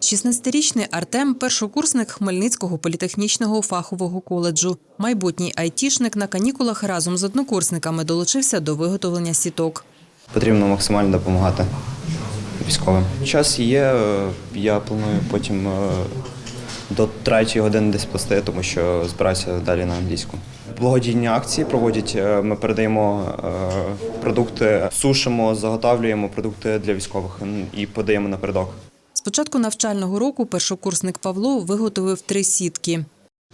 16-річний Артем першокурсник Хмельницького політехнічного фахового коледжу. Майбутній айтішник на канікулах разом з однокурсниками долучився до виготовлення сіток. Потрібно максимально допомагати військовим. Час є, е, я планую потім е, до третьої години десь плести, тому що збираюся далі на англійську. Благодійні акції проводять. е, Ми передаємо продукти, сушимо, заготавлюємо продукти для військових і подаємо на передок. З початку навчального року першокурсник Павло виготовив три сітки.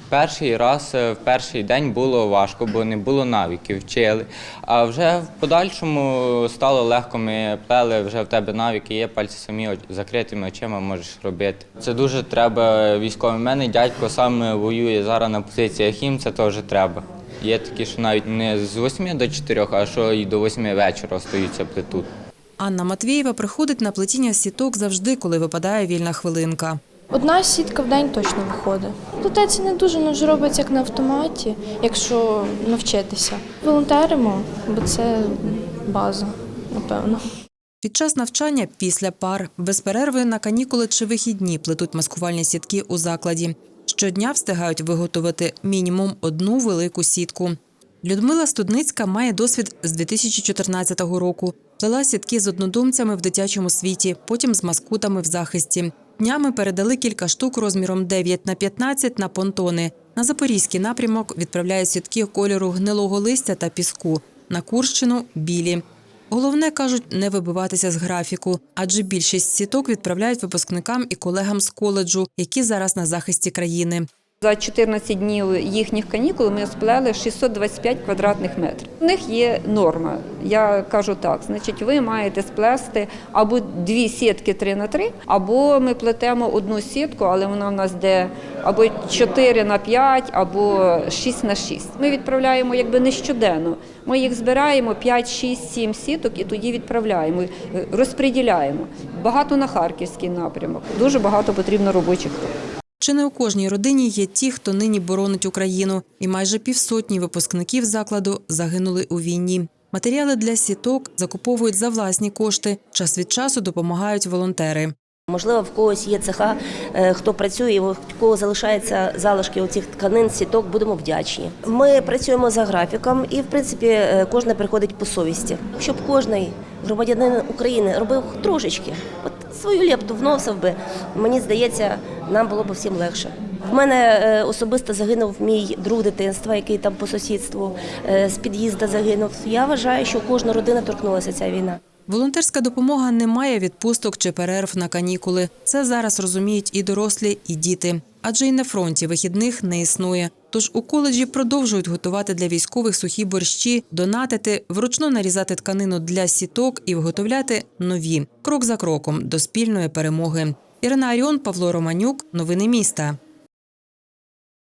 Перший раз е, в перший день було важко, бо не було навиків, вчили. А вже в подальшому стало легко. Ми плели, вже в тебе навики є, пальці самі закритими очима можеш робити. Це дуже треба військовим. У мене дядько сам воює зараз на позиціях їм, це теж треба. Є такі, що навіть не з 8 до 4, а що і до 8 вечора остаються плетуть. Анна Матвієва приходить на плетіння сіток завжди, коли випадає вільна хвилинка. Одна сітка в день точно виходить. Плететься не дуже, ну ж робиться як на автоматі, якщо навчитися. Волонтеримо, бо це база, напевно. Під час навчання після пар без перерви на канікули чи вихідні плетуть маскувальні сітки у закладі. Щодня встигають виготовити мінімум одну велику сітку. Людмила Студницька має досвід з 2014 року. Плела сітки з однодумцями в дитячому світі, потім з маскутами в захисті. Днями передали кілька штук розміром 9 на 15 на понтони. На запорізький напрямок відправляють сітки кольору гнилого листя та піску. На Курщину білі. Головне кажуть не вибиватися з графіку, адже більшість сіток відправляють випускникам і колегам з коледжу, які зараз на захисті країни. За 14 днів їхніх канікул ми сплели 625 квадратних метрів. У них є норма. Я кажу так: значить, ви маєте сплести або дві сітки 3 на 3, або ми плетемо одну сітку, але вона в нас де або 4 на 5, або 6 на 6. Ми відправляємо якби не щоденно. Ми їх збираємо 5, 6, 7 сіток і тоді відправляємо, розподіляємо. Багато на харківський напрямок. Дуже багато потрібно робочих рук. Чи не у кожній родині є ті, хто нині боронить Україну, і майже півсотні випускників закладу загинули у війні. Матеріали для сіток закуповують за власні кошти. Час від часу допомагають волонтери. Можливо, в когось є цеха, е, хто працює, в кого залишаються залишки оцих тканин, сіток, будемо вдячні. Ми працюємо за графіком, і в принципі е, кожен приходить по совісті. Щоб кожен громадянин України робив трошечки, от свою лепту вносив би. Мені здається, нам було б всім легше. В мене е, особисто загинув мій друг дитинства, який там по сусідству з під'їзда загинув. Я вважаю, що кожна родина торкнулася ця війна. Волонтерська допомога не має відпусток чи перерв на канікули. Це зараз розуміють і дорослі, і діти. Адже і на фронті вихідних не існує. Тож у коледжі продовжують готувати для військових сухі борщі, донатити, вручну нарізати тканину для сіток і виготовляти нові крок за кроком до спільної перемоги. Ірина Аріон, Павло Романюк. Новини міста.